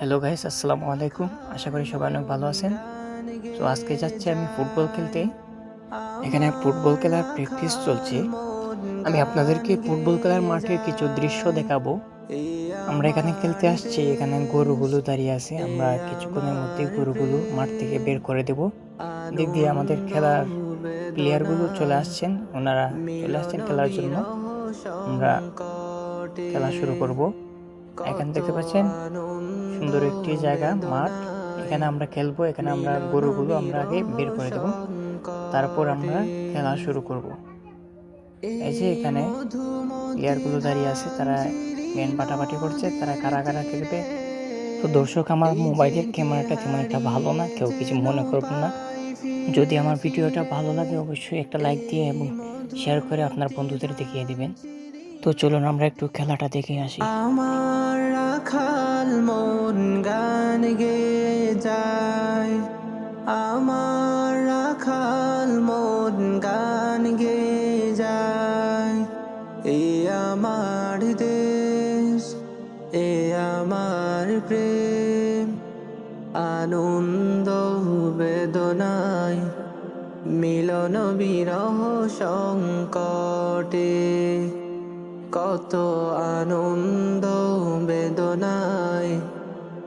Hello guys আসসালামু আলাইকুম। আশা করি সবাই অনেক ভালো আছেন। তো আজকে যাচ্ছি আমি ফুটবল খেলতে। এখানে ফুটবল খেলার প্র্যাকটিস চলছে। আমি আপনাদেরকে ফুটবল খেলার মাঠের কিছু দৃশ্য দেখাবো। আমরা এখানে খেলতে আসছি। এখানে গরুগুলো দাঁড়িয়ে আছে। আমরা কিছুক্ষণের মধ্যে গরুগুলো মাঠ থেকে বের করে দেব। দিক দিয়ে আমাদের খেলার প্লেয়ারগুলো চলে আসছেন। ওনারা চলে আসছেন খেলার জন্য। আমরা খেলা শুরু করব। এখান দেখতে পাচ্ছেন, সুন্দর একটি জায়গা, মাঠ। এখানে আমরা খেলব, এখানে আমরা গরুগুলো আমরা আগে বের করে দেবো। তারপর আমরা খেলা শুরু করব। এই যে এখানে প্লেয়ারগুলো দাঁড়িয়ে আছে, তারা গেম পাটাপাটি করছে, তারা কারা কারা খেলবে? তো দর্শক, আমার মোবাইলের ক্যামেরাটা তেমন একটা ভালো না, কেউ কিছু মনে করবেন না। যদি আমার ভিডিওটা ভালো লাগে, অবশ্যই একটা লাইক দিয়ে এবং শেয়ার করে আপনার বন্ধুদের দেখিয়ে দিবেন। তো চলুন আমরা একটু খেলাটা দেখে আসি। আমার রাখাল মন গান গে যায়। আমার রাখাল মন গান গে যায়। এ আমার দেশ, এ আমার প্রেম। আনন্দ বেদনায় মিলন বিরহ সংকটে। কত আনন্দ বেদনায়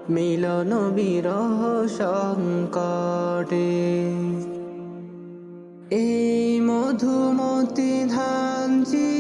মিলন বিরহ সংকটে। এই মধুমতি ধান চিরি